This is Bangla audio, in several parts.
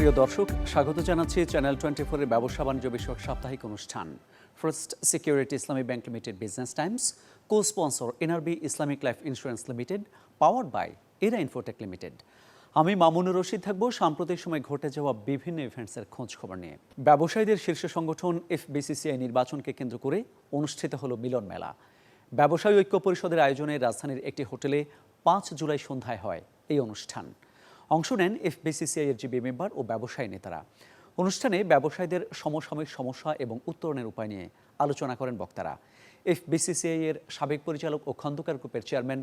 প্রিয় দর্শক, স্বাগত জানাচ্ছি চ্যানেল টোয়েন্টি ফোরের ব্যবসা বাণিজ্য বিষয়ক সাপ্তাহিক অনুষ্ঠান। First Security Islami Bank Limited Business Times co sponsor NRB Islamic Life Insurance Limited powered by Era Infotech Limited আমি মামুনুর রশিদ থাকব, সাম্প্রতিক সময় ঘটে যাওয়া বিভিন্ন ইভেন্টসের খোঁজ খবর নিয়ে। ব্যবসায়ীদের শীর্ষ সংগঠন এফবিসিসিআই নির্বাচনকে কেন্দ্র করে অনুষ্ঠিত হলো মিলন মেলা। ব্যবসায়ী ঐক্য পরিষদের আয়োজনে রাজধানীর একটি হোটেলে পাঁচ জুলাই সন্ধ্যায় হয় এই অনুষ্ঠান। অংশ নেন এফবিসিসিআই এর জিবি মেম্বার ও ব্যবসায়ী নেতারা। অনুষ্ঠানে ব্যবসায়ীদের সমসাময়িক সমস্যা এবং উত্তরণের উপায় নিয়ে আলোচনা করেন বক্তারা। এফবিসিসিআই এর সাবেক পরিচালক ও খন্দকার গ্রুপের চেয়ারম্যান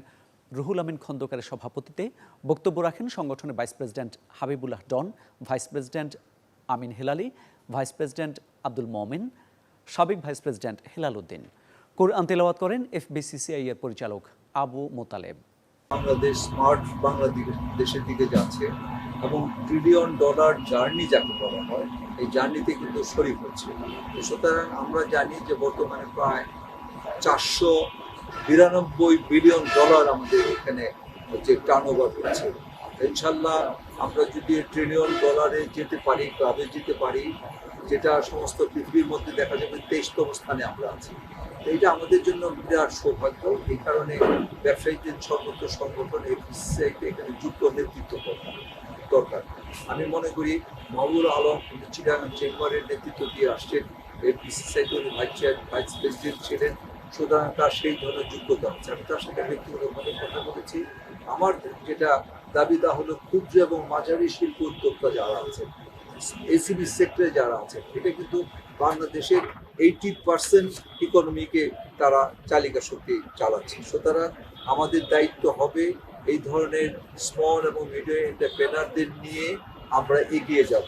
রুহুল আমিন খন্দকারের সভাপতিতে বক্তব্য রাখেন সংগঠনের vice president Habibullah Don, vice president Amin Helali, vice president Abdul Momin, সাবেক ভাইস প্রেসিডেন্ট হেলাল উদ্দিন। কোরআন তেলাওয়াত করেন এফবিসিসিআই এর পরিচালক আবু মোতালেব। বাংলাদেশ স্মার্ট বাংলাদেশের দিকে যাচ্ছে এবং ট্রিলিয়ন ডলার জার্নি যাকে বলা হয়, এই জার্নিতে কিন্তু শরীর হচ্ছে। সুতরাং আমরা জানি যে বর্তমানে প্রায় চারশো বিরানব্বই বিলিয়ন ডলার আমাদের এখানে হচ্ছে টার্ন ওভার হচ্ছে ইনশাল্লাহ আমরা যদি ট্রিলিয়ন ডলারে যেতে পারি ক্লাবে যেতে পারি, যেটা সমস্ত পৃথিবীর মধ্যে দেখা যাবে তেইশতম স্থানে আমরা আছি। এটা আমাদের জন্য বিরাট সৌভাগ্য। এই কারণে ব্যবসায়ীদের সর্বোচ্চ সংগঠন এই এখানে যুক্ত নেতৃত্ব দরকার। আমি মনে করি মাহবুল আলম চিটাগাং চেম্বারের নেতৃত্ব দিয়ে আসছেন এই বিসিসিআইতে উনি ভাইস চেয়ার, ভাইস প্রেসিডেন্ট ছিলেন, সুতরাং তার সেই ধরনের যোগ্যতা আছে। আমি তার সাথে ব্যক্তিগতভাবে কথা বলেছি। আমার যেটা দাবি তা হলো, ক্ষুদ্র এবং মাঝারি শিল্প উদ্যোক্তা যারা আছেন এসিবি সেক্টরে যারা আছে এটা কিন্তু বাংলাদেশের এইটি পার্সেন্ট ইকোনমিকে তারা চালিকা শক্তি চালাচ্ছে। সুতরাং আমাদের দায়িত্ব হবে এই ধরনের স্মল এবং মিডিয়াম এন্টারপ্রেনারদের নিয়ে আমরা এগিয়ে যাব।